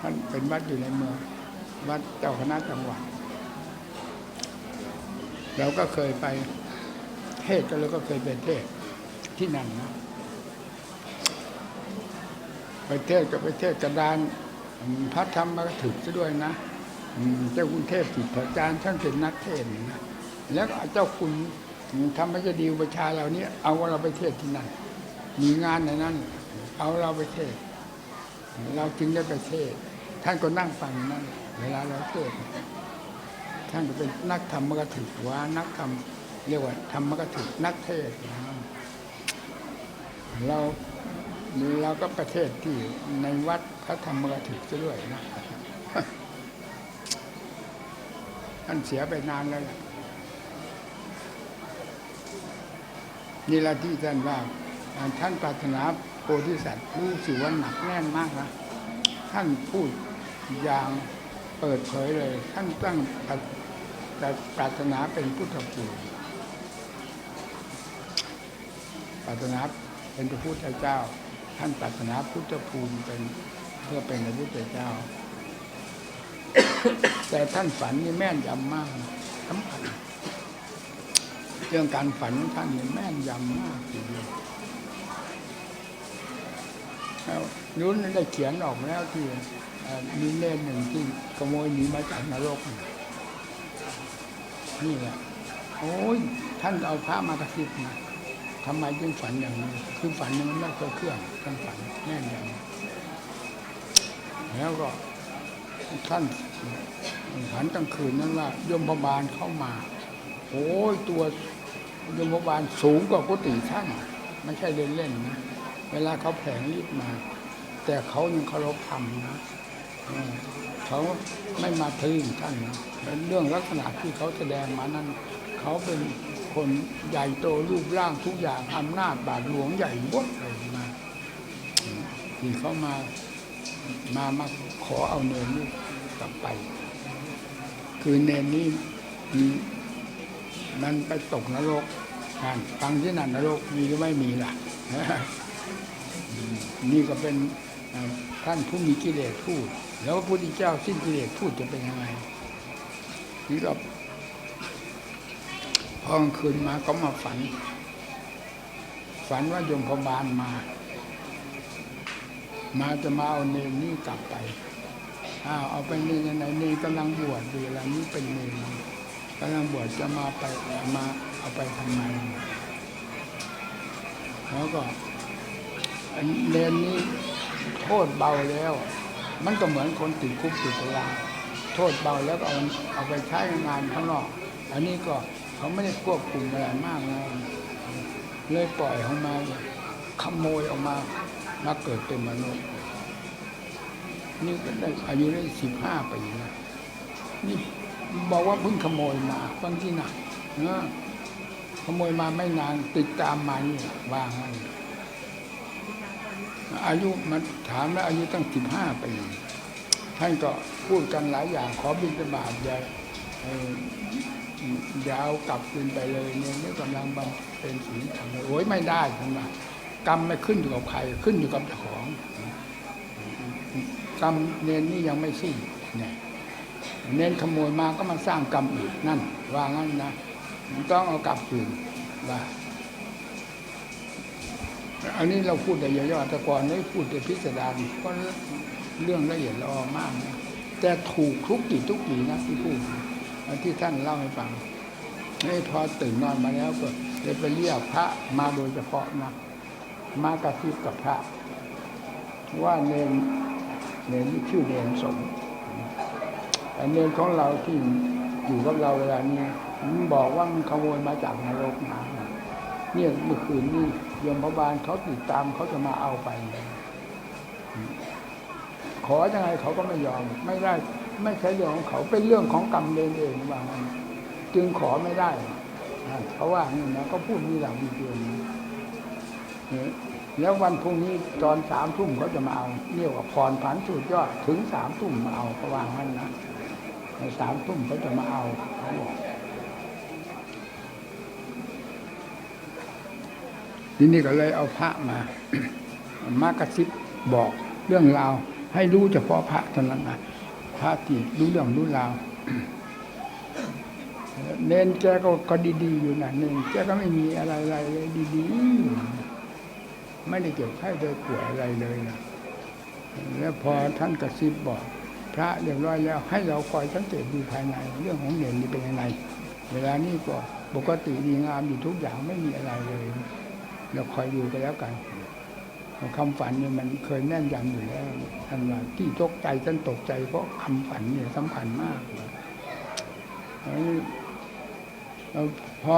ท่านเป็นวัดอยู่ในเมือง วัดเจ้าคณะจังหวัดเราก็เคยไปเทศก็แล้วก็เคยไปเทศที่นั่นนะไปเทศน์ก็ไปเทศกระดานพระธรรมมาถึกซะด้วยนะเจ้าคุณเทพจิตรอาจารย์ท่านเป็นนักเทศนะแล้วก็เจ้าคุณธรรมจดีอุปชาเหล่านี้เอาเราไปเทศที่นั่นมีงานในนั้น เอาเราไปเทศ เราจึงได้ไปเทศ ท่านก็นั่งฟังนั่นเวลาเราเทศท่านก็เป็นนักธรรมกถึกว่านักธรรมเรียกว่าธรรมกถึกนักเทศนะเราเราก็ประเทศที่ในวัดพระธรรมกถึกซะด้วยนะท่านเสียไปนานแล้วล่ะนี่ละที่ท่านว่าท่านปรารถนาโพธิสัตว์รู้สึกว่าหนักแน่นมากนะท่านพูด อย่างเปิดเผยเลยท่านตั้งปรารปรารถนาเป็นพุทธภูมิปรารถนาเป็นพระพุทธเจ้า ท่านปรารถนาพุทธภูมิเป็นเพื่อเป็นพระพุทธเจ้า แต่ท่านฝันนี่แม่นยำมากสำคัญเรื่องการฝันของท่านนี่แม่นยำมากทีเดียวแล้วนู้นได้เขียนออกมาแล้วที่ มีเล่นหนึ่งที่ขโมยหนีมาจากนรก นี่แหละ โอ้ย ท่านเอาพระมากระซิบนะทำไมจึงฝันอย่างนี้ คือฝันนี่มันไม่เคยเคลื่อนท่านฝันแม่นอยำแล้วก็ท่านฝันกลางคืนนั้นว่ายมพบาลเข้ามา โอ้ย ตัวยมพบาลสูงกว่ากุฏิท่านไม่ใช่เล่นๆนะ เวลาเขาแผงรีบมา แต่เขายังเคารพธรรมนะ เขาไม่มาทึ่งท่านเรื่องลักษณะที่เขาแสดงมานั้น เขาเป็นคนใหญ่โตรูปร่างทุกอย่างอำนาจบาทหลวงใหญ่บดเลยมาที่เขามามามาขอเอาเนินนี่กลับไป คือเนนนี่มีมันไปตกนรกนั่นฟังที่นั่นนรกมีหรือไม่มีล่ะ นี่ก็เป็นท่านผู้มีกิเลสพูด แล้วพระพุทธเจ้าสิ้นกิเลสพูดจะเป็นยังไงนี่ก็พอกลางคืนมาก็มาฝัน ฝันว่าโยมพบาลมา มาจะมาเอาเนรนี่กลับไปอ้าวเอาไปเนรยังไงเนรกำลังบวชอยู่แล้วนี่เป็นเนรกำลังบวชจะมาไปมาเอาไปทำไมแล้วก็เนรนี้โทษเบาแล้ว มันก็เหมือนคนติดคุกติดตารางโทษเบาแล้วก็เอาเอาไปใช้งานข้างนอก อันนี้ก็เขาไม่ได้ควบคุมอะไรมากนะเลยปล่อยออกมาขโมยออกมามาเกิดเป็นมนุษย์ นี่ก็ได้อายุได้สิบห้าปีนะนี่บอกว่าเพิ่งขโมยมาบางที่ไหนนะขโมยมาไม่นานติดตามมานี่วางมัน อายุมันถามแล้วอายุตั้งสิบห้าปีท่านก็พูดกันหลายอย่างขอบินตบาทอย่ายาเอากลับคืนไปเลยเนี่ยนี่กำลังบำเป็นศีลธรรมโอ้ยไม่ได้ท่านว่ากรรมไม่ขึ้นอยู่กับใครขึ้นอยู่กับเจ้าของกรรมเนนนี่ยังไม่สิ้นเนี่ยเนนขโมยมาก็มาสร้างกรรมอีกนั่น ว่างั้นนะมันต้องเอากลับคืนว่า อันนี้เราพูดแต่ย่อๆแต่ก่อนไม่พูดแต่พิสดารเพราะเรื่องละเอียดละออมากนะแต่ถูกทุกกี่ทุกกี่นะที่พูดที่ท่านเล่าให้ฟังนี่พอตื่นนอนมาแล้วก็เลยไปเรียกพระมาโดยเฉพาะนะมากระซิบกับพระ ว่าเนนเนนชื่อเนนสมแต่เนนของเราที่อยู่กับเราเวลานี้มันบอกว่ามันขโมยมาจากนรกมาเนี่ยเมื่อคืนนี่ ยมพบาลเขาติดตามเขาจะมาเอาไป ขอยังไงเขาก็ไม่ยอม ไม่ได้ไม่ใช่เรื่องของเขาเป็นเรื่องของกรรมเนรเองว่างั้นจึงขอไม่ได้อ่าเขาว่านี่นะเขาพูดมีหลังมีเกณฑ์แล้ววันพรุ่งนี้ตอนสามทุ่มเขาจะมาเอาเนี่ยว่าพรผันสุดยอดถึงสามทุ่มมาเอาเขาว่างั้นนะในสามทุ่มเขาจะมาเอาเขาบอก ทีนี้ก็เลยเอาพระมามากระซิบบอกเรื่องราว ให้รู้เฉพาะพระเท่านั้นนะพระที่รู้เรื่องรู้ราวเน้นแกก็ก็ดีๆอยู่นะเน้นแกก็ไม่มีอะไรอะไรเลยดีๆไม่ได้เกี่ยวไข้โดยป่วยอะไรเลยนะแล้วพอท่านกระซิบบอก พระเรียบร้อยแล้ว ให้เราคอยสังเกตดูภายใน เรื่องของเด่นนี่เป็นยังไงเวลานี้ก็ปกติดีงามอยู่ทุกอย่างไม่มีอะไรเลย เราคอยดูไปแล้วกันคำฝันเนี่ยมันเคยแน่นยำอยู่แล้วท่านว่าที่ตกใจท่านตกใจเพราะคำฝันเนี่ยสำคัญมากแล้วพอ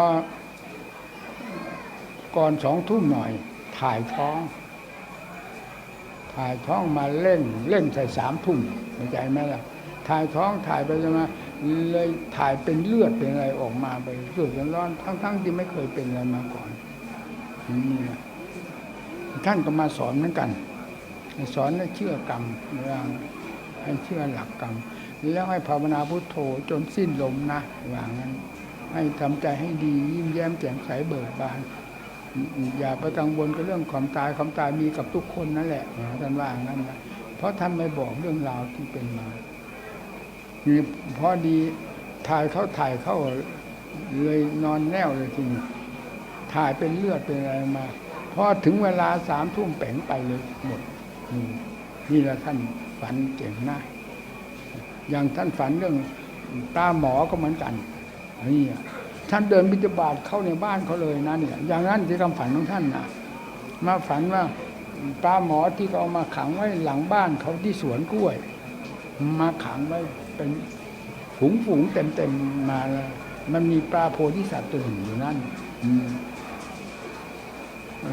ก่อนสองทุ่มหน่อย ถ่ายท้อง ถ่ายท้องมาเร่งเร่งใส่สามทุ่มเข้าใจไหมล่ะ ถ่ายท้องถ่ายไปจะมาเลยถ่ายเป็นเลือดเป็นอะไรออกมาไปเลือดร้อนๆทั้งๆที่ไม่เคยเป็นอะไรมาก่อน นี่นะท่านก็มาสอนเหมือนกัน สอนให้เชื่อกรรมเรื่องให้เชื่อหลักกรรม แล้วให้ภาวนาพุทโธจนสิ้นลมนะว่างนั้น ให้ทำใจให้ดียิ้มแย้มแจ่มใสเบิกบาน อย่าไปกังวลกับเรื่องความตายความตายมีกับทุกคนนั่นแหละท่านว่างั้นนะเพราะท่านไม่บอกเรื่องราวที่เป็นมานี่พอดีถ่ายเข้าถ่ายเข้าเลยนอนแน่วเลยทีนี้ ถ่ายเป็นเลือดเป็นอะไรมาพอถึงเวลาสามทุ่มแป่งไปเลยหมดนี่นี่แหละท่านฝันเก่งนะอย่างท่านฝันเรื่องตาหมอก็เหมือนกันนี่ท่านเดินบิณฑบาตเข้าในบ้านเขาเลยนะเนี่ย อย่างนั้นที่คำฝันของท่านนะมาฝันว่าปลาหมอที่เขาเอามาขังไว้หลังบ้านเขาที่สวนกล้วย มาขังไว้เป็นฝูงฝูงเต็มเต็มๆมาแล้วมันมีปลาโพธิสัตว์ตัวหนึ่งอยู่นั่นอืม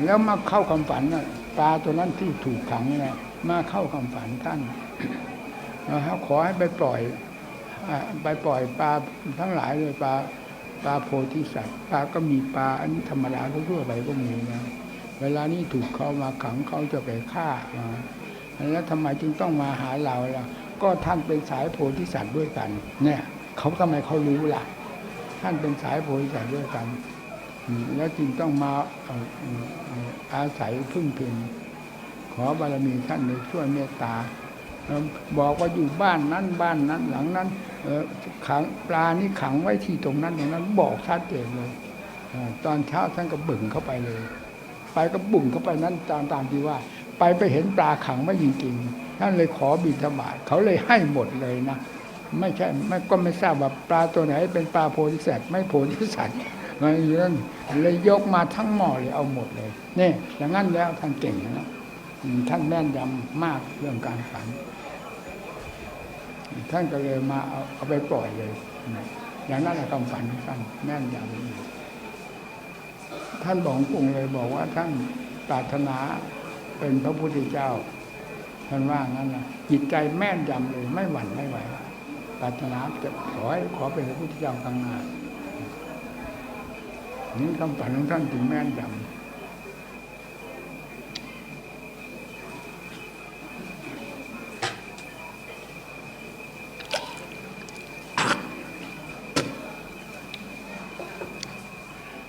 แล้วมาเข้าคำฝันน่ะปลาตัวนั้นที่ถูกขังนะมาเข้าคำฝันท่านนะครับขอให้ไปปล่อยไปปล่อยปลาทั้งหลายเลยปลาปลาโพธิสัตว์ปลาก็มีปลาอันธรรมดาทั่วไปก็มีนะเวลานี้ถูกเขามาขังเขาจะไปฆ่าอ่าแล้วทำไมจึงต้องมาหาเราล่ะ ก็ท่านเป็นสายโพธิสัตว์ด้วยกัน เนี่ย เขาทำไมเขารู้ล่ะ ท่านเป็นสายโพธิสัตว์ด้วยกัน แล้วจึงต้องมาอาศัยพึ่งพิงขอบารมีท่านในช่วยเมตตาบอกว่าอยู่บ้านนั้นบ้านนั้นหลังนั้นเออขังปลานี่ขังไว้ที่ตรงนั้นตรงนั้นบอกชัดเจนเลยตอนเช้าท่านก็บึ่งเข้าไปเลย ไปก็บุ่งเข้าไปนั้นตามตามที่ว่า ไปไปเห็นปลาขังไว้จริงๆท่านเลยขอบิณฑบาตเขาเลยให้หมดเลยนะไม่ใช่ไม่ก็ไม่ทราบว่าปลาตัวไหน เป็นปลาโพธิสัตว์ไม่โพธิสัตว์ นั่นนั่นเลยยกมาทั้งหม้อเลยเอาหมดเลยนี่อย่างนั้นแล้วท่านเก่งนะท่านแม่นยำมากเรื่องการฝัน ท่านก็เลยมาเอาเอาไปปล่อยเลย อย่างนั้นแหละคำฝันท่านแม่นยำท่านบอกกรุงเลยบอกว่าท่านปรารถนาเป็นพระพุทธเจ้า ท่านว่างั้นนะจิตใจแม่นยำเลยไม่หวั่นไม่ไหวปรารถนาจะขอให้ขอเป็นพระพุทธเจ้าข้างหน้า นี่คำฝันของท่านถึงแม่นยำ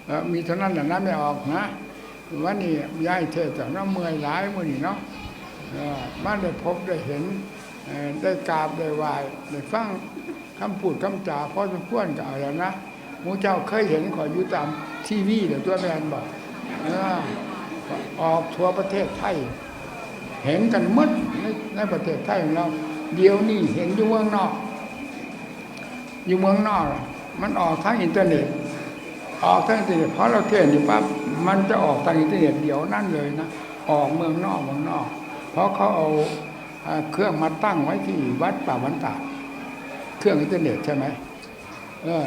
เอ่อมีเท่านั้นแหละน้ำไม่ออกนะวันนี้ย้ายเทศจากน้ำเมื่อยหลายมื่อนี้เนาะเอ่อมาได้พบได้เห็นได้กราบได้ไหว้ได้ฟังคำพูดคำจาพอสมควรก็เอาแล้วนะ มูเจ้าเคยเห็นขอยอยู่ตามทีวีเดี๋ยวตัวแมนบอกออกทั่วประเทศไทย เห็นกันหมดในในประเทศไทยของเรา เดี๋ยวนี้เห็นอยู่เมืองนอก อยู่เมืองนอก มันออกทางอินเทอร์เน็ต ออกทางอินเทอร์เน็ตเพราะเราเทศอยู่ปั๊บมันจะออกทางอินเทอร์เน็ตเดี๋ยวนั่นเลยนะออกเมืองนอกเมืองนอก เพราะเขาเอาอ่าเครื่องมาตั้งไว้ที่วัดป่าวันตาดเครื่องอินเทอร์เน็ตใช่ไหมเออ